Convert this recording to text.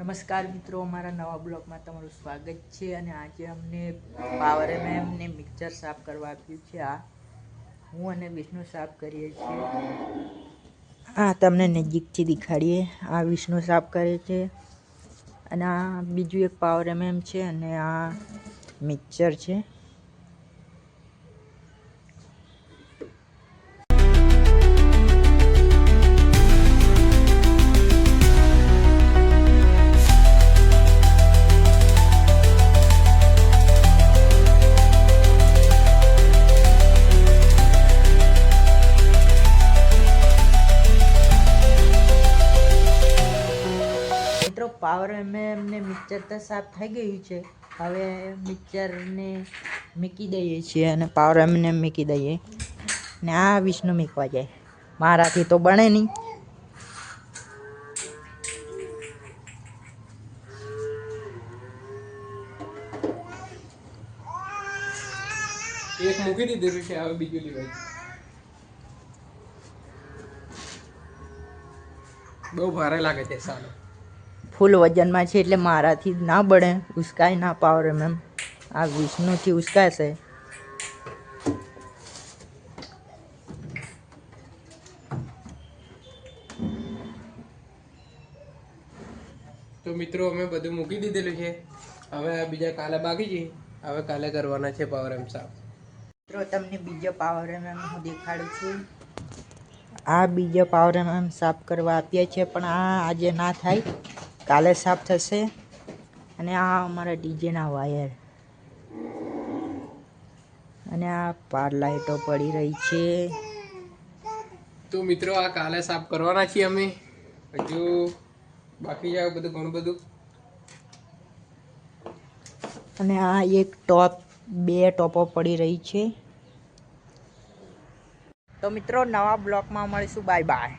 નમસ્કાર મિત્રો, અમારા નવા બ્લોગમાં તમારું સ્વાગત છે અને આજે અમને પાવરે મેમને મિક્સર સાફ કરવા આપ્યું છે. આ હું અને વિષ્ણુ સાફ કરીએ છીએ. આ તમને નજીકથી દેખાડીએ. આ વિષ્ણુ સાફ કરે છે અને આ બીજું એક પાવર મેમ છે અને આ મિક્સર છે. પાવર એમને મિક્સર તો સાફ થઈ ગયું છે. હવે મિક્સરને મૂકી દઈએ છીએ અને પાવર એમને મૂકી દઈએ. ને આ વિષ્ણુ મૂકવા જાય. મારાથી તો બને નહીં. એક મૂકી દીધેલું છે હવે બીજું લેવાય? બહુ ભારે લાગે છે, સાલો. ફૂલ વજનમાં છે એટલે મારાથી ના બળે ઉસકાય ના પાવર એમ આ વિષ્ણુથી ઉસકાશે. તો મિત્રો અમે બધું મૂકી દીધેલું છે. હવે આ બીજા કાલે બાકી છે. હવે કાલે કરવાના છે પાવર એમ સાફ. મિત્રો તમને બીજો પાવર એમ હું દેખાડું છું. આ બીજો પાવર એમ સાફ કરવા આપ્યા છે પણ આ આજે ના થાય. કાલે સાફ થશે અને આ અમારા ડીજેના વાયર. અને આ પાર લાઈટો પડી રહી છે. તો મિત્રો આ કાલે સાફ કરવાના છીએ અમે. હજુ બાકી જાય બધું ઘણું બધું. અને આ એક ટોપ બે ટોપો પડી રહી છે. તો મિત્રો નવા બ્લોકમાં મળીશું. Bye bye.